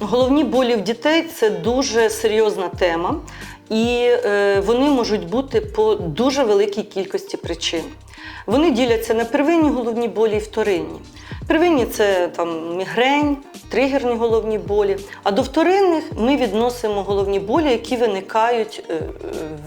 Головні болі в дітей це дуже серйозна тема, і е, вони можуть бути по дуже великій кількості причин. Вони діляться на первинні головні болі і вторинні. Первинні це там мігрень, тригерні головні болі. А до вторинних ми відносимо головні болі, які виникають е, е,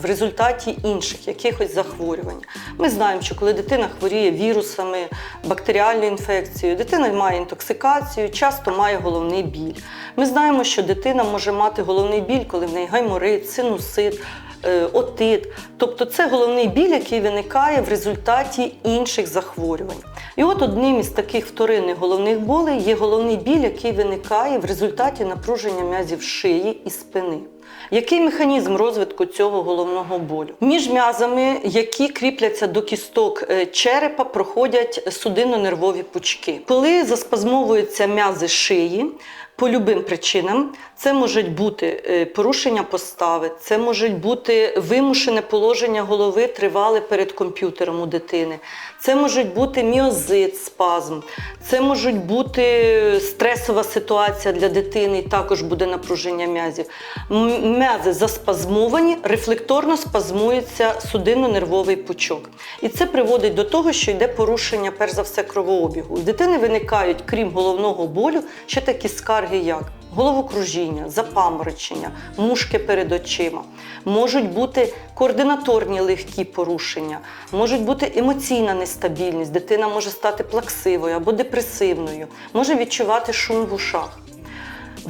в результаті інших якихось захворювань. Ми знаємо, що коли дитина хворіє вірусами, бактеріальною інфекцією, дитина має інтоксикацію, часто має головний біль. Ми знаємо, що дитина може мати головний біль, коли в неї гайморит, синусит. Е, Отит, тобто це головний біль, який виникає в результаті інших захворювань. І от одним із таких вторинних головних болей є головний біль, який виникає в результаті напруження м'язів шиї і спини. Який механізм розвитку цього головного болю? Між м'язами, які кріпляться до кісток е, черепа, проходять судинно-нервові пучки. Коли заспазмовуються м'язи шиї, по любим причинам це можуть бути е, порушення постави, це можуть бути вимушене положення голови тривале перед комп'ютером у дитини, це можуть бути міозит, спазм, це можуть бути стресова ситуація для дитини, і також буде напруження м'язів. М'язи заспазмовані, рефлекторно спазмується судинно-нервовий пучок. І це приводить до того, що йде порушення, перш за все, кровообігу. У дитини виникають, крім головного болю, ще такі скарги, як головокружіння, запаморочення, мушки перед очима. Можуть бути координаторні легкі порушення, можуть бути емоційна нестабільність, дитина може стати плаксивою або депресивною, може відчувати шум в ушах.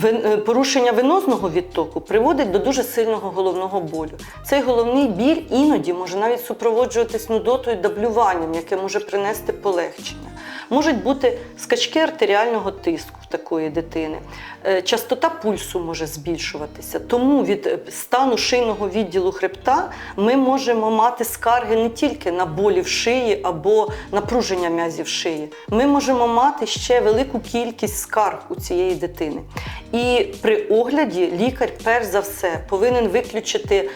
Е, Порушення венозного відтоку приводить до дуже сильного головного болю. Цей головний біль іноді може навіть супроводжуватись нудотою та блюванням, яке може принести полегшення. Можуть бути скачки артеріального тиску такої дитини. Е, Частота пульсу може збільшуватися. Тому від е, стану шийного відділу хребта ми можемо мати скарги не тільки на болі в шиї або напруження м'язів шиї. Ми можемо мати ще велику кількість скарг у цієї дитини. І при огляді лікар, перш за все, повинен виключити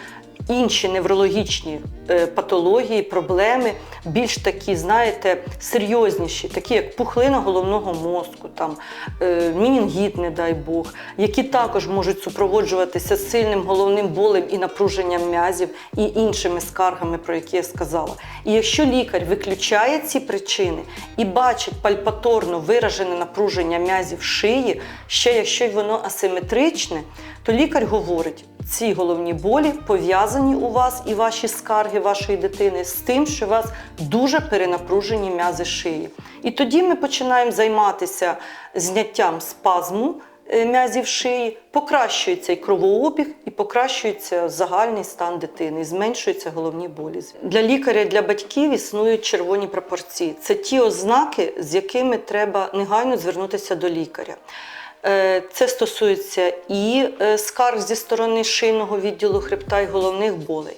інші неврологічні е, патології, проблеми, більш такі, знаєте, серйозніші, такі як пухлина головного мозку, там, е, мінінгіт, не дай Бог, які також можуть супроводжуватися сильним головним болем і напруженням м'язів і іншими скаргами, про які я сказала. І якщо лікар виключає ці причини і бачить пальпаторно виражене напруження м'язів шиї, ще якщо воно асиметричне, то лікар говорить, ці головні болі пов'язані у вас і ваші скарги вашої дитини з тим, що у вас дуже перенапружені м'язи шиї. І тоді ми починаємо займатися зняттям спазму м'язів шиї, покращується і кровообіг, і покращується загальний стан дитини, і зменшуються головні болі. Для лікаря, для батьків існують червоні пропорції. Це ті ознаки, з якими треба негайно звернутися до лікаря. Е, Це стосується і е, скарг зі сторони шийного відділу хребта і головних болей.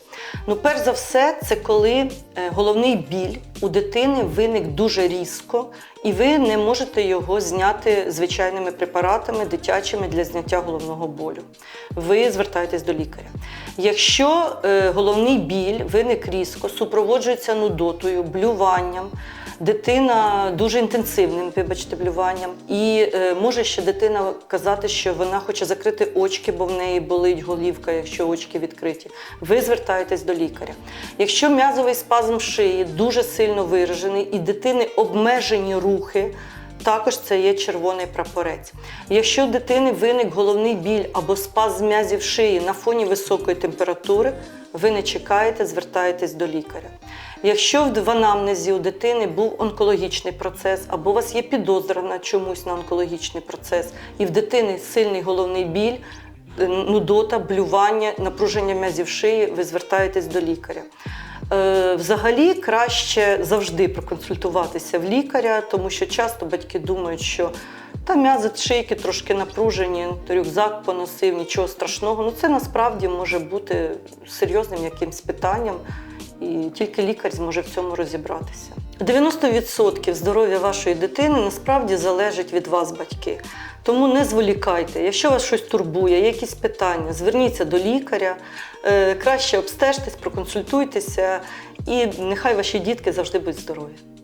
Ну, перш за все, це коли е, головний біль у дитини виник дуже різко, і ви не можете його зняти звичайними препаратами дитячими для зняття головного болю. Ви звертаєтесь до лікаря. Якщо головний біль виник різко, супроводжується нудотою, блюванням, дитина дуже інтенсивним, вибачтеблюванням. і е, може ще дитина казати, що вона хоче закрити очки, бо в неї болить голівка, якщо очки відкриті. Ви звертаєтесь до лікаря. Якщо м'язовий спазм шиї дуже сильно виражений і дитини обмежені рухи. Також це є червоний прапорець. Якщо у дитини виник головний біль або спазм м'язів шиї на фоні високої температури, ви не чекаєте, звертаєтесь до лікаря. Якщо в анамнезі у дитини був онкологічний процес, або у вас є підозра на чомусь на онкологічний процес, і в дитини сильний головний біль, е, нудота, блювання, напруження м'язів шиї, ви звертаєтесь до лікаря. Е, Взагалі краще завжди проконсультуватися в лікаря, тому що часто батьки думають, що та м'язи шийки трошки напружені, рюкзак поносив, нічого страшного. Ну це насправді може бути серйозним якимсь питанням, і тільки лікар зможе в цьому розібратися. 90% здоров'я вашої дитини насправді залежить від вас, батьки. Тому не зволікайте. Якщо вас щось турбує, є якісь питання, зверніться до лікаря, е, краще обстежтесь, проконсультуйтеся, і нехай ваші дітки завжди будуть здорові.